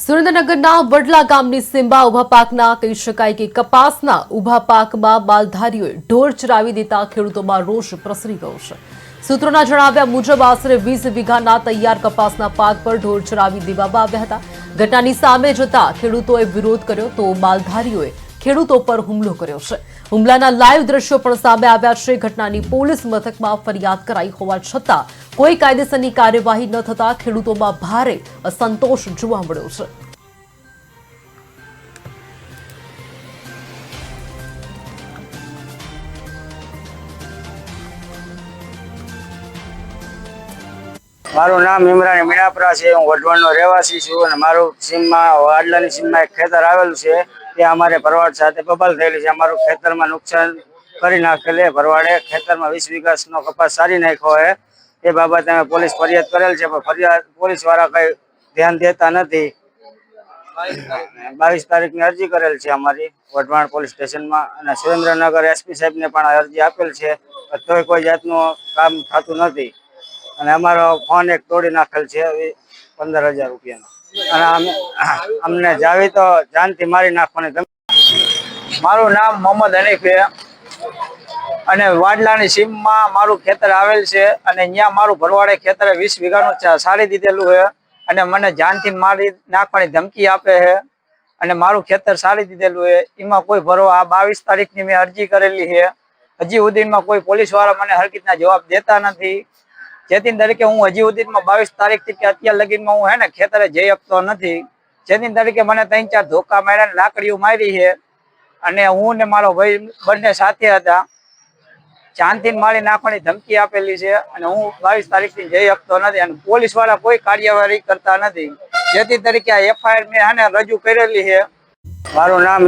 સુરેન્દ્રનગરના વડલા ગામની સિંબા ઊભા પાકના કહી શકાય કે કપાસના ઊભા પાકમાં માલધારીઓએ ઢોર ચરાવી દેતા ખેડૂતોમાં રોષ પ્રસરી ગયો છે. સૂત્રોના જણાવ્યા મુજબ આશરે વીસ વીઘાના તૈયાર કપાસના પાક પર ઢોર ચરાવી દેવામાં આવ્યા હતા. ઘટનાની સામે જતા ખેડૂતોએ વિરોધ કર્યો તો માલધારીઓએ ખેડૂતો પર હુમલો કર્યો છે. હુમલાના લાઈવ દ્રશ્યો પણ સામે આવ્યા છે. ઘટનાની પોલીસ મથકમાં ફરિયાદ કરાઈ હોવા છતાં કોઈ કાયદેસરની કાર્યવાહી ન થતાં ખેડૂતોમાં ભારે અસંતોષ જોવા મળ્યો છે. મારું નામ ઇમરાન મીણાપરા છે. હું વઢવાણનો રહેવાસી છું અને મારું સીમમાં, વાડલાની સીમમાં એક ખેતર આવેલું છે. ત્યાં અમારે ભરવાડ સાથે બબલ થયેલી છે, અમારું ખેતરમાં નુકસાન કરી નાખેલ ભરવાડે. ખેતરમાં વીસ વીઘાનો કપાસ સારી નાખ્યો છે. એ બાબતે અમે પોલીસ ફરિયાદ કરેલ છે, પણ ફરિયાદ પોલીસવાળા કઈ ધ્યાન દેતા નથી. બાવીસ તારીખની અરજી કરેલ છે અમારી વઢવાણ પોલીસ સ્ટેશનમાં અને સુરેન્દ્રનગર એસપી સાહેબને પણ અરજી આપેલ છે તોય કોઈ જાતનું કામ થતું નથી. અને અમારો ફોન એક તોડી નાખેલ છે, પંદર હજાર રૂપિયાનો. અને અમને જાવી તો જાનથી મારી નાખવાની મારું નામ મોહમ્મદ હનીફ છે. અને વાડલાની સીમમાં મારું ખેતર આવેલ છે અને અહીંયા મારું ભરવાડે ખેતરે વીસ વીઘાનું સારી દીધેલું છે. અને મને જાનથી મારી નાખવાની ધમકી આપે છે. અને મારું ખેતર સારી દીધેલું છે. એમાં કોઈ ભરવા આ બાવીસ તારીખની મેં અરજી કરેલી છે. હજી સુધીમાં કોઈ પોલીસવાળા મને હરકતના જવાબ દેતા નથી. જેથી તરીકે હું હજી સુધીમાં બાવીસ તારીખથી કે અત્યાર લગીનમાં હું હે ને ખેતરે જઈ શકતો નથી. જેથી તરીકે મને ત્રણ ચાર ધોકા માર્યા લાકડીઓ મારી છે. અને હું ને મારો ભાઈ બંને સાથે હતા. જાનથી મારી નાખવાની ધમકી આપેલી છે અને હું બાવીસ તારીખથી જઈ શકતો નથી અને પોલીસવાળા કોઈ કાર્યવાહી કરતા નથી. જેથી તરીકે આ એફઆઈઆર મેં આને રજૂ કરેલી છે. મારું નામ